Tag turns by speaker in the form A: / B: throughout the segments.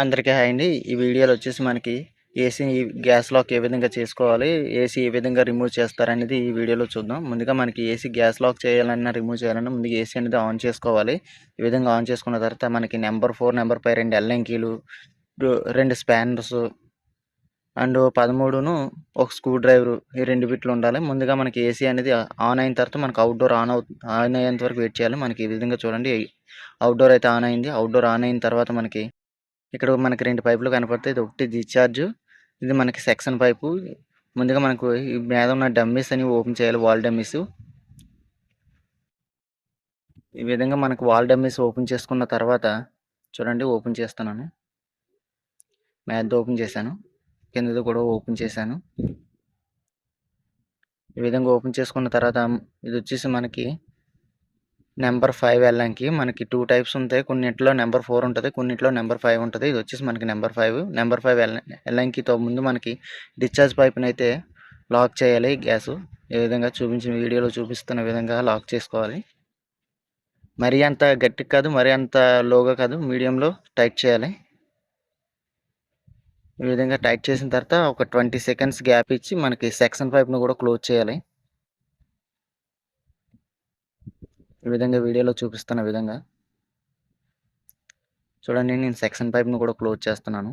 A: అందరికీ హాయ్ అండి. ఈ వీడియోలో వచ్చేసి మనకి ఏసీ గ్యాస్ లాక్ ఏ విధంగా చేసుకోవాలి ఏసీ ఏ విధంగా రిమూవ్ చేస్తారనేది ఈ వీడియోలో చూద్దాం. ముందుగా మనకి ఏసీ గ్యాస్ లాక్ చేయాలన్నా రిమూవ్ చేయాలన్నా ముందుగా ఏసీ అనేది ఆన్ చేసుకోవాలి. ఈ విధంగా ఆన్ చేసుకున్న తర్వాత మనకి నెంబర్ ఫోర్ నెంబర్ పై రెండు ఎల్ఎంకీలు రెండు స్పానర్స్ అండ్ పదమూడును ఒక స్క్రూ డ్రైవరు ఈ రెండు బిట్లు ఉండాలి. ముందుగా మనకి ఏసీ అనేది ఆన్ అయిన తర్వాత మనకి అవుట్డోర్ ఆన్ అవు ఆన్ అయ్యేంత వరకు వెయిట్ చేయాలి. మనకి ఈ విధంగా చూడండి అవుట్డోర్ అయితే ఆన్ అయింది. అవుట్డోర్ ఆన్ అయిన తర్వాత మనకి ఇక్కడ మనకి రెండు పైపులు కనపడతాయి. ఇది ఒకటి డిశ్చార్జ్ ఇది మనకి సెక్షన్ పైపు ముందుగా మనకు ఈ మీద ఉన్న డమ్మీస్ అని ఓపెన్ చేయాలి వాల్ డమ్మీస్ ఈ విధంగా మనకు వాల్ డమ్మీస్ ఓపెన్ చేసుకున్న తర్వాత చూడండి ఓపెన్ చేస్తున్నాను. మ్యాథ్ ఓపెన్ చేశాను. కిందది కూడా ఓపెన్ చేశాను. ఈ విధంగా ఓపెన్ చేసుకున్న తర్వాత ఇది వచ్చేసి మనకి నెంబర్ ఫైవ్ వెళ్ళడానికి మనకి టూ టైప్స్ ఉంటాయి. కొన్నిట్లో నెంబర్ ఫోర్ ఉంటుంది కొన్నిట్లో నెంబర్ ఫైవ్ ఉంటుంది. ఇది వచ్చేసి మనకి నెంబర్ ఫైవ్. నెంబర్ ఫైవ్ వెళ్ళంకితో ముందు మనకి డిశ్చార్జ్ పైప్ని అయితే లాక్ చేయాలి. గ్యాస్ ఈ విధంగా చూపించిన వీడియోలో చూపిస్తున్న విధంగా లాక్ చేసుకోవాలి. మరీ అంత గట్టి కాదు మరీ అంత లోగా కాదు. మీడియంలో టైట్ చేయాలి. ఈ విధంగా టైట్ చేసిన తర్వాత ఒక ట్వంటీ సెకండ్స్ గ్యాప్ ఇచ్చి మనకి సెక్షన్ పైప్ను కూడా క్లోజ్ చేయాలి. ఈ విధంగా వీడియోలో చూపిస్తున్న విధంగా. చూడండి నేను సెక్షన్ పైప్ను కూడా క్లోజ్ చేస్తున్నాను.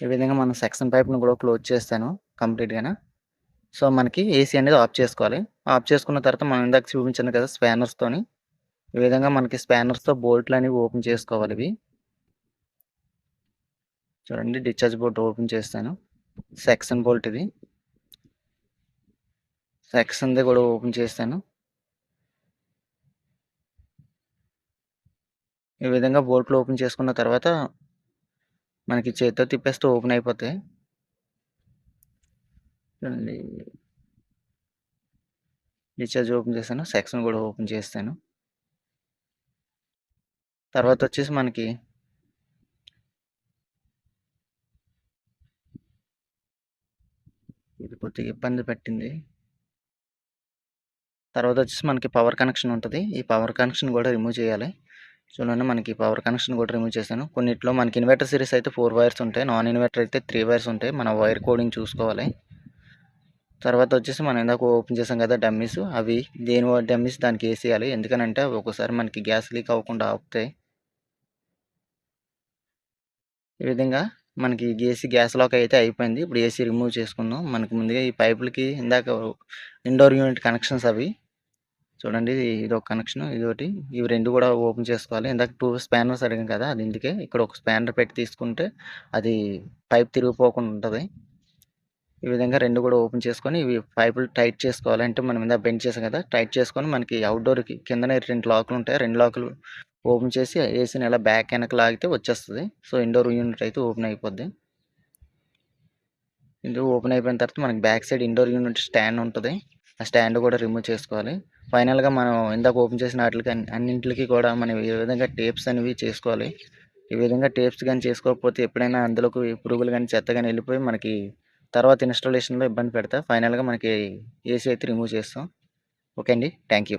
A: ఈ విధంగా మనం సెక్షన్ పైప్ను కూడా క్లోజ్ చేస్తాను కంప్లీట్గానే సో మనకి ఏసీ అనేది ఆఫ్ చేసుకోవాలి. ఆఫ్ చేసుకున్న తర్వాత మనం ఇందాక చూపించాను కదా స్పానర్స్తోని ఈ విధంగా మనకి స్పానర్స్తో బోల్ట్లు అనేవి ఓపెన్ చేసుకోవాలి ఇవి. చూడండి డిశ్చార్జ్ బోర్డు ఓపెన్ చేస్తాను. సెక్షన్ బోల్ట్ ఇది. సెక్షన్ది కూడా ఓపెన్ చేస్తాను. ఈ విధంగా బోల్ట్లు ఓపెన్ చేసుకున్న తర్వాత మనకి చేతితో తిప్పేస్తే ఓపెన్ అయిపోతాయి. చూడండి. డిశ్చార్జ్ ఓపెన్ చేస్తాను. సెక్షన్ కూడా ఓపెన్ చేస్తాను. తర్వాత వచ్చేసి మనకి ఇది కొద్దిగా ఇబ్బంది పెట్టింది. తర్వాత వచ్చేసి మనకి పవర్ కనెక్షన్ ఉంటుంది. ఈ పవర్ కనెక్షన్ కూడా రిమూవ్ చేయాలి. చూడండి మనకి పవర్ కనెక్షన్ కూడా రిమూవ్ చేశాను. కొన్నిట్లో మనకి ఇన్వర్టర్ సిరీస్ అయితే ఫోర్ వైర్స్ ఉంటాయి. నాన్ ఇన్వర్టర్ అయితే త్రీ వైర్స్ ఉంటాయి. మన వైర్ కోడింగ్ చూసుకోవాలి. తర్వాత వచ్చేసి మనం ఇందాక ఓపెన్ చేసాం కదా డమ్మీస్ అవి దేని డమ్మీస్ దానికి వేసేయాలి? ఎందుకనంటే ఒక్కోసారి మనకి గ్యాస్ లీక్ అవ్వకుండా ఆపుతాయి. ఈ విధంగా మనకి ఏసీ గ్యాస్ లాక్ అయితే అయిపోయింది. ఇప్పుడు ఏసీ రిమూవ్ చేసుకుందాం. మనకి ముందుగా ఈ పైపులకి ఇందాక ఇండోర్ యూనిట్ కనెక్షన్స్ అవి. చూడండి ఇది ఒక కనెక్షన్ ఇది ఒకటి ఇవి రెండు కూడా ఓపెన్ చేసుకోవాలి. ఇందాక టూ స్పానర్స్ అడిగాం కదా అది ఇందుకే. ఇక్కడ ఒక స్పానర్ పెట్టి తీసుకుంటే అది పైప్ తిరిగిపోకుండా ఉంటుంది. ఈ విధంగా రెండు కూడా ఓపెన్ చేసుకొని ఇవి పైపులు టైట్ చేసుకోవాలి. అంటే మనం ఇందాక బెండ్ చేసాం కదా టైట్ చేసుకొని మనకి అవుట్డోర్కి కిందనే రెండు లాకులు ఉంటాయి. రెండు లాకులు ఓపెన్ చేసి ఏసీని ఎలా బ్యాక్ వెనక లాగితే వచ్చేస్తుంది. సో ఇండోర్ యూనిట్ అయితే ఓపెన్ అయిపోద్ది. ఇది ఓపెన్ అయిపోయిన తర్వాత మనకి back side indoor unit stand ఉంటుంది. ఆ స్టాండ్ కూడా రిమూవ్ చేసుకోవాలి. ఫైనల్గా మనం ఇందాక ఓపెన్ చేసిన వాటికి అన్నింటికి కూడా మనం ఏ విధంగా టేప్స్ అనేవి చేసుకోవాలి. ఈ విధంగా టేప్స్ కానీ చేసుకోకపోతే ఎప్పుడైనా అందులోకి పురుగులు కానీ చెత్త కానీ వెళ్ళిపోయి మనకి తర్వాత ఇన్స్టాలేషన్లో ఇబ్బంది పెడతా. ఫైనల్గా మనకి ఏసీ అయితే రిమూవ్ చేస్తాం. ఓకే అండి. Thank you.